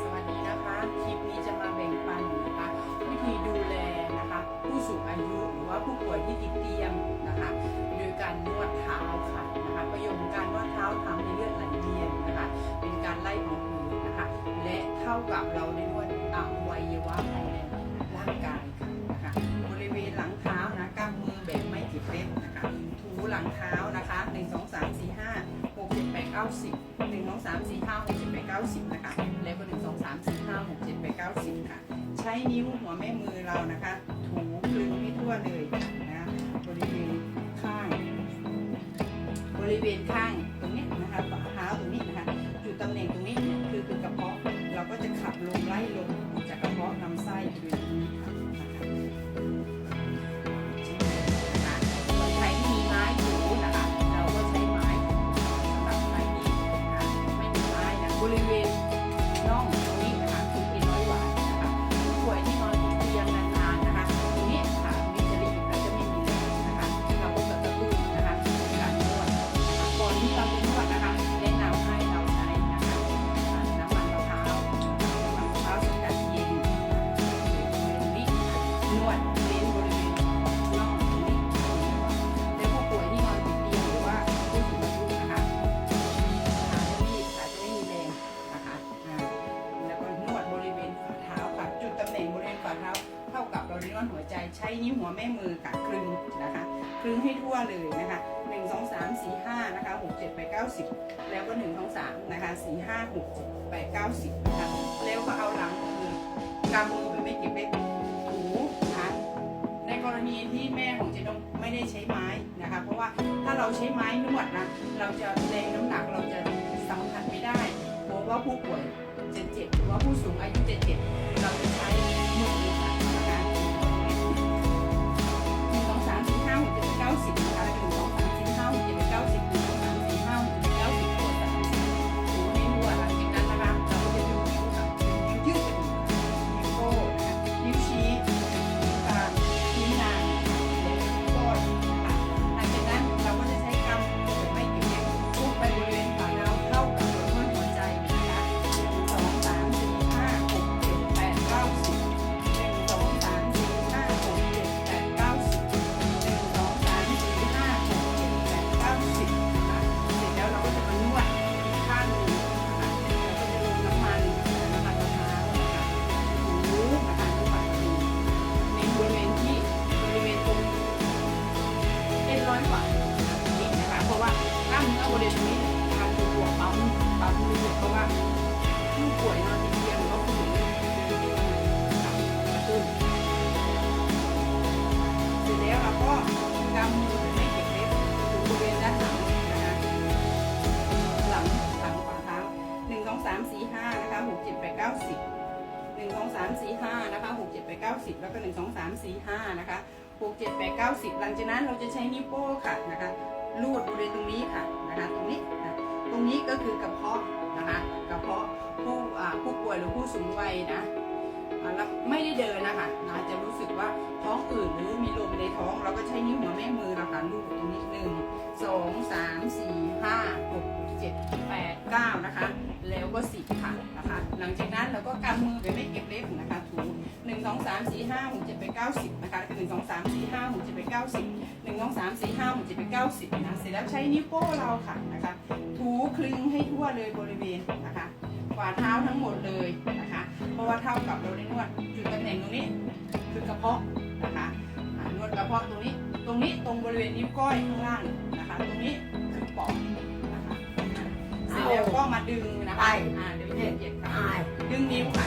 สวัสดีนะคะ คลิปนี้จะมาแบ่งปันนะคะ วิธีดูแลนะคะ ผู้สูงอายุหรือว่าผู้ป่วยที่ติดเตียงนะคะ โดยการนวดเท้าค่ะนะคะ ประโยชน์ของการนวดเท้าทำให้เลือดไหลเวียนนะคะ เป็นการไล่ของผืดนะคะ และเท่ากับเราได้น 1 2 3 4 5 6 7 8 9 10นะคะแล้วก็1 2 3 4 5 6 7 8 9 10ค่ะ ใช้นิ้วหัวแม่มือเรานะคะ ถูคลึงให้ทั่วเลยนะบริเวณข้าง บริเวณข้างตรงนี้นะคะฝ่าเท้าตรงนี้นะคะจุดตำแหน่งตรงนี้คือคือกระเพาะเราก็จะขับลมไล่ลมจากกระเพาะลำไส้ค่ะ ท่ากับเราเรียกว่าหัวใจใช้นิ้วหัวแม่มือค่ะคลึงนะคะคลึงให้ทั่วเลยนะคะหนึ่งสองสามสี่ห้านะคะหกเจ็ดแปเก้าสิบแล้วก็หนึ่งสองสามนะคะสี่ห้าหกเจ็ดแปเก้าสิบนะคะแล้วก็เอาหลังมือกำมือไปไม่เก็บเล็กถูนะคะในกรณีที่แม่ของเจนงไม่ได้ใช้ไม้นะคะ เพราะว่าถ้าเราใช้ไม้นวดนะเราจะแรงน้ำหนักเราจะสัมผัสไม่ได้เพราะว่าผู้ป่วยจะเจ็บหรือว่าผู้สูงอายุ ปั๊มเลือดเพราะว่าผู้ป่วยนอนติดเตียงหรือว่าผู้สูงอายุนกระตุ้นเสร็จแล้วเราก็กำมือไม่เก็บเล็บถึงบริเวณด้านหลังนะคะหลังหลังฝ่าเท้าหนึ่งสองสามสี่ห้านะคะหกเจ็ดแปดเก้าสิบหนึ่งสองสามสี่ห้านะคะหกเจ็ดแปดเก้าสิบแล้วก็หนึ่งสองสามสี่ห้านะคะหกเจ็ดแปดเก้าสิบหลังจากนั้นเราจะใช้นิ้วโป้งค่ะนะคะลูดบริเวณตรงนี้ค่ะนะคะตรงนี้นะ ตรงนี้ก็คือกระเพาะนะคะกระเพาะผู้ผู้ป่วยหรือผู้สูงวัยนะแล้วไม่ได้เดินนะคะนะจะรู้สึกว่าท้องอืดหรือมีลมในท้อง เราก็ใช้นิ้วหัวแม่มือนะคะลูบตรงนี้หนึ่งสองสามสี่ห้าหกเจ็ดแปดเก้านะคะ แล้วก็สิบค่ะนะคะ หลังจากนั้นเราก็กำมือ องสามสี่ห้าหกเจ็ดแปดเก้าสิบนะคะหนึ่งสองสามสี่ห้าหกเจ็ดแปดเก้าสิบหนึ่งสองสามสี่ห้าหกเจ็ดแปดเก้าสิบนะเสร็จแล้วใช้นิ้วโป้เราค่ะนะคะ ถูคลึงให้ทั่วเลยบริเวณนะคะฝ่าเท้าทั้งหมดเลยนะคะ เพราะว่าเท่ากับเราได้นวดจุดตำแหน่งตรงนี้คือกระเพาะนะคะอ่านวดกระเพาะตรงนี้ ตรงนี้ตรงบริเวณนิ้วก้อยข้างล่างนะคะ ตรงนี้คือปอดนะคะเสร็จแล้วก็มาดึงนะคะอ่าเดี๋ยวเหยียดเหยียดขาดึงนิ้วขา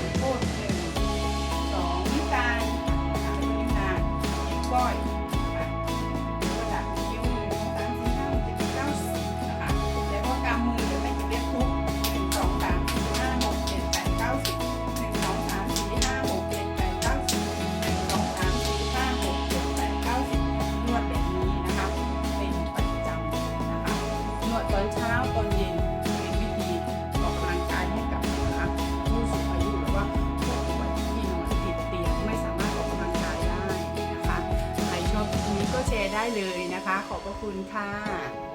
ได้เลยนะคะ ขอบพระคุณค่ะ